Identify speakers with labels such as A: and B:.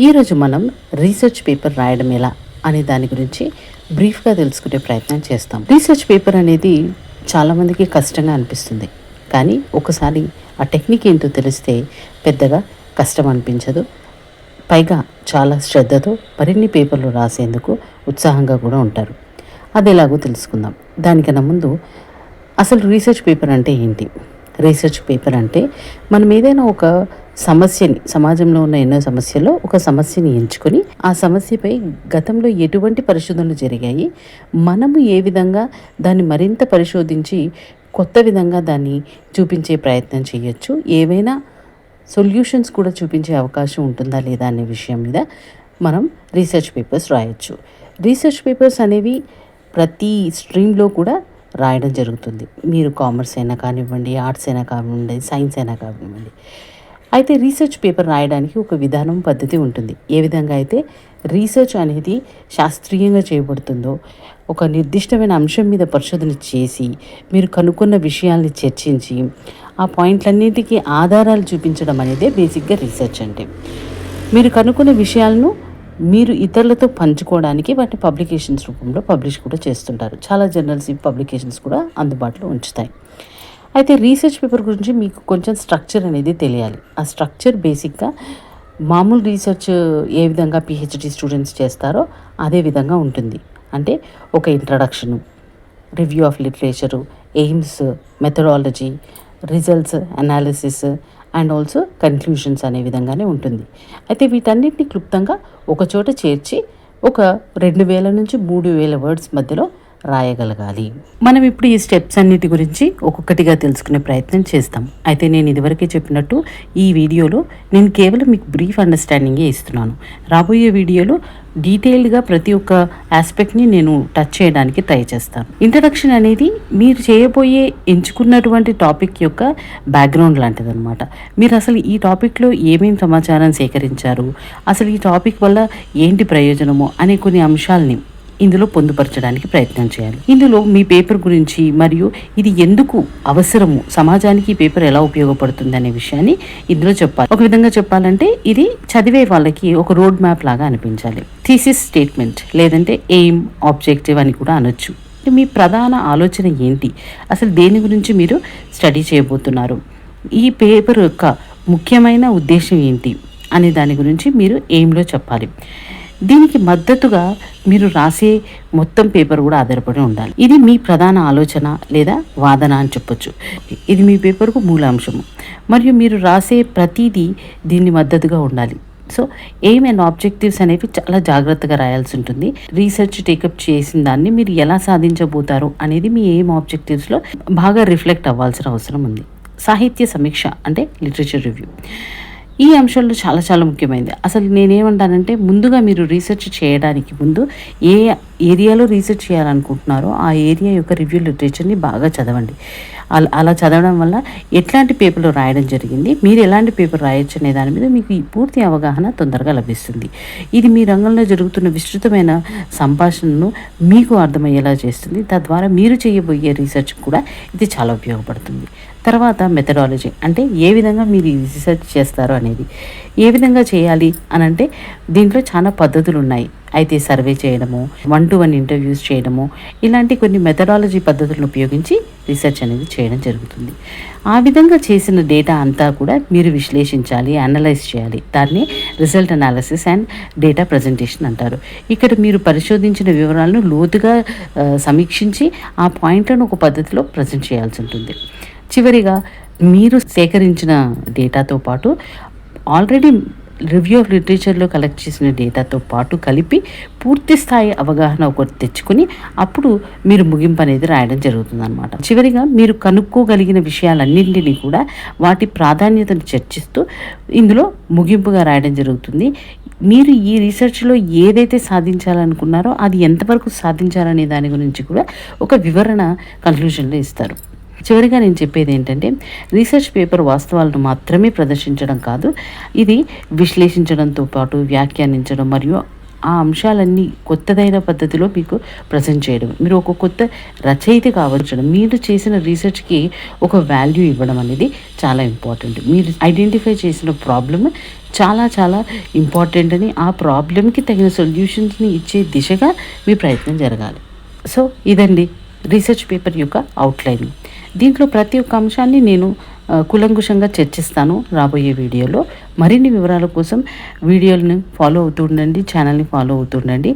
A: ఈరోజు మనం research paper రాయడం ఎలా అనే దాని గురించి బ్రీఫ్గా తెలుసుకునే ప్రయత్నం చేస్తాం. రీసెర్చ్ పేపర్ అనేది చాలామందికి కష్టంగా అనిపిస్తుంది. కానీ ఒకసారి ఆ టెక్నిక్ ఏంటో తెలిస్తే పెద్దగా కష్టం అనిపించదు. పైగా చాలా శ్రద్ధతో మరిన్ని పేపర్లు రాసేందుకు ఉత్సాహంగా కూడా ఉంటారు. అది ఎలాగో తెలుసుకుందాం. దానికన్నా ముందు అసలు రీసెర్చ్ పేపర్ అంటే ఏంటి? రీసెర్చ్ పేపర్ అంటే మనం ఏదైనా ఒక సమస్యని సమాజంలో ఉన్న ఎన్నో సమస్యల్లో ఒక సమస్యని ఎంచుకొని ఆ సమస్యపై గతంలో ఎటువంటి పరిశోధనలు జరిగాయి మనము ఏ విధంగా దాన్ని మరింత పరిశోధించి కొత్త విధంగా దాన్ని చూపించే ప్రయత్నం చేయొచ్చు ఏవైనా సొల్యూషన్స్ కూడా చూపించే అవకాశం ఉంటుందా లేదా అనే విషయం మీద మనం రీసెర్చ్ పేపర్స్ రాయొచ్చు. రీసెర్చ్ పేపర్స్ అనేవి ప్రతి స్ట్రీమ్లో కూడా రాయడం జరుగుతుంది. మీరు కామర్స్ అయినా కానివ్వండి ఆర్ట్స్ అయినా కానివ్వండి సైన్స్ అయినా కానివ్వండి. అయితే రీసెర్చ్ పేపర్ రాయడానికి ఒక విధానం పద్ధతి ఉంటుంది. ఏ విధంగా అయితే రీసెర్చ్ అనేది శాస్త్రీయంగా చేయబడుతుందో ఒక నిర్దిష్టమైన అంశం మీద పరిశోధన చేసి మీరు కనుక్కున్న విషయాల్ని చర్చించి ఆ పాయింట్లన్నిటికీ ఆధారాలు చూపించడం అనేదే బేసిక్గా రీసెర్చ్ అంటే. మీరు కనుక్కున్న విషయాలను మీరు ఇతరులతో పంచుకోవడానికి వాటిని పబ్లికేషన్స్ రూపంలో పబ్లిష్ కూడా చేస్తుంటారు. చాలా జర్నల్స్ ఈ పబ్లికేషన్స్ కూడా అందుబాటులో ఉంచుతాయి. అయితే రీసెర్చ్ పేపర్ గురించి మీకు కొంచెం స్ట్రక్చర్ అనేది తెలియాలి. ఆ స్ట్రక్చర్ బేసిక్గా మామూలు రీసెర్చ్ ఏ విధంగా పిహెచ్డి స్టూడెంట్స్ చేస్తారో అదే విధంగా ఉంటుంది. అంటే ఒక introduction review of literature aims methodology results analysis and also conclusions అనే విధంగానే ఉంటుంది. అయితే వీటన్నిటిని క్లుప్తంగా ఒకచోట చేర్చి ఒక రెండు వేల నుంచి మూడు వేల వర్డ్స్ మధ్యలో రాయగలగాలి. మనం ఇప్పుడు ఈ స్టెప్స్ అన్నిటి గురించి ఒక్కొక్కటిగా తెలుసుకునే ప్రయత్నం చేస్తాం. అయితే నేను ఇదివరకే చెప్పినట్టు ఈ వీడియోలో నేను కేవలం మీకు బ్రీఫ్ అండర్స్టాండింగే ఇస్తున్నాను. రాబోయే వీడియోలో డీటెయిల్డ్గా ప్రతి ఒక్క ఆస్పెక్ట్ని నేను టచ్ చేయడానికి ట్రై చేస్తాను. ఇంట్రడక్షన్ అనేది మీరు చేయబోయే ఎంచుకున్నటువంటి టాపిక్ యొక్క బ్యాక్గ్రౌండ్ లాంటిదనమాట మీరు అసలు ఈ టాపిక్లో ఏమేమి సమాచారం సేకరించారు? అసలు ఈ టాపిక్ వల్ల ఏంటి ప్రయోజనము? అనే కొన్ని అంశాలని ఇందులో పొందుపరచడానికి ప్రయత్నం చేయాలి. ఇందులో మీ పేపర్ గురించి మరియు ఇది ఎందుకు అవసరము సమాజానికి ఈ పేపర్ ఎలా ఉపయోగపడుతుంది అనే విషయాన్ని ఇందులో చెప్పాలి. ఒక విధంగా చెప్పాలంటే ఇది చదివే వాళ్ళకి ఒక రోడ్ మ్యాప్ లాగా అనిపించాలి. థీసిస్ స్టేట్మెంట్ లేదంటే ఎయిమ్ ఆబ్జెక్టివ్ అని కూడా అనొచ్చు. మీ ప్రధాన ఆలోచన ఏంటి? అసలు దేని గురించి మీరు స్టడీ చేయబోతున్నారు? ఈ పేపర్ యొక్క ముఖ్యమైన ఉద్దేశం ఏంటి? అనే దాని గురించి మీరు ఎయిమ్లో చెప్పాలి. దీనికి మద్దతుగా మీరు రాసే మొత్తం పేపర్ కూడా ఆధారపడి ఉండాలి. ఇది మీ ప్రధాన ఆలోచన లేదా వాదన అని చెప్పొచ్చు. ఇది మీ పేపర్కు మూలాంశము. మరియు మీరు రాసే ప్రతిదీ దీన్ని మద్దతుగా ఉండాలి. సో ఎయిమ్ అండ్ ఆబ్జెక్టివ్స్ అనేవి చాలా జాగ్రత్తగా రాయాల్సి ఉంటుంది. రీసెర్చ్ టేకప్ చేసిన దాన్ని మీరు ఎలా సాధించబోతారు అనేది మీ ఎయిమ్ ఆబ్జెక్టివ్స్లో బాగా రిఫ్లెక్ట్ అవ్వాల్సిన అవసరం ఉంది. సాహిత్య సమీక్ష అంటే లిటరేచర్ రివ్యూ ఈ అంశాల్లో చాలా చాలా ముఖ్యమైనది అసలు నేనేమంటానంటే ముందుగా మీరు రీసెర్చ్ చేయడానికి ముందు ఏ ఏరియాలో రీసెర్చ్ చేయాలనుకుంటున్నారో ఆ ఏరియా యొక్క రివ్యూ లిటరేచర్ని బాగా చదవండి. అలా అలా చదవడం వల్ల ఎట్లాంటి పేపర్లు రాయడం జరిగింది మీరు ఎలాంటి పేపర్ రాయొచ్చు అనే దాని మీద మీకు పూర్తి అవగాహన తొందరగా లభిస్తుంది. ఇది మీ రంగంలో జరుగుతున్న విస్తృతమైన సంభాషణను మీకు అర్థమయ్యేలా చేస్తుంది. తద్వారా మీరు చేయబోయే రీసెర్చ్ కూడా ఇది చాలా ఉపయోగపడుతుంది. తర్వాత మెథడాలజీ అంటే ఏ విధంగా మీరు రీసెర్చ్ చేస్తారు అనేది. ఏ విధంగా చేయాలి అని అంటే దీంట్లో చాలా పద్ధతులు ఉన్నాయి. అయితే సర్వే చేయడము వన్ టు వన్ ఇంటర్వ్యూస్ చేయడము ఇలాంటి కొన్ని మెథడాలజీ పద్ధతులను ఉపయోగించి రీసెర్చ్ అనేది చేయడం జరుగుతుంది. ఆ విధంగా చేసిన డేటా అంతా కూడా మీరు విశ్లేషించాలి అనలైజ్ చేయాలి. దాన్ని result analysis and data presentation అంటారు. ఇక్కడ మీరు పరిశోధించిన వివరాలను లోతుగా సమీక్షించి ఆ పాయింట్లను ఒక పద్ధతిలో ప్రజెంట్ చేయాల్సి ఉంటుంది. చివరిగా మీరు సేకరించిన డేటాతో పాటు ఆల్రెడీ రివ్యూ ఆఫ్ లిటరేచర్లో కలెక్ట్ చేసిన డేటాతో పాటు కలిపి పూర్తి స్థాయి అవగాహన ఒకటి తెచ్చుకొని అప్పుడు మీరు ముగింపు అనేది రాయడం జరుగుతుందన్నమాట. చివరిగా మీరు కనుక్కోగలిగిన విషయాలన్నింటినీ కూడా వాటి ప్రాధాన్యతను చర్చిస్తూ ఇందులో ముగింపుగా రాయడం జరుగుతుంది. మీరు ఈ రీసెర్చ్లో ఏదైతే సాధించాలనుకున్నారో అది ఎంతవరకు సాధించాలనే దాని గురించి కూడా ఒక వివరణ కన్క్లూషన్లో ఇస్తారు. చివరిగా నేను చెప్పేది ఏంటంటే రీసెర్చ్ పేపర్ వాస్తవాలను మాత్రమే ప్రదర్శించడం కాదు ఇది విశ్లేషించడంతో పాటు వ్యాఖ్యానించడం మరియు ఆ అంశాలన్నీ కొత్తదైన పద్ధతిలో మీకు ప్రజెంట్ చేయడం. మీరు ఒక కొత్త రచయిత కావచ్చు మీరు చేసిన రీసెర్చ్కి ఒక వాల్యూ ఇవ్వడం అనేది చాలా ఇంపార్టెంట్ మీరు ఐడెంటిఫై చేసిన ప్రాబ్లమ్ చాలా చాలా ఇంపార్టెంట్ అని ఆ ప్రాబ్లమ్కి తగిన సొల్యూషన్స్ని ఇచ్చే దిశగా మీ ప్రయత్నం జరగాలి. సో ఇదండి రీసెర్చ్ పేపర్ యొక్క అవుట్లైన్ దీంట్లో ప్రతి ఒక్క అంశాన్ని నేను కులంకుషంగా చర్చిస్తాను రాబోయే వీడియోలో. మరిన్ని వివరాల కోసం వీడియోలను ఫాలో అవుతుండండి ఛానల్ని ఫాలో అవుతుండండి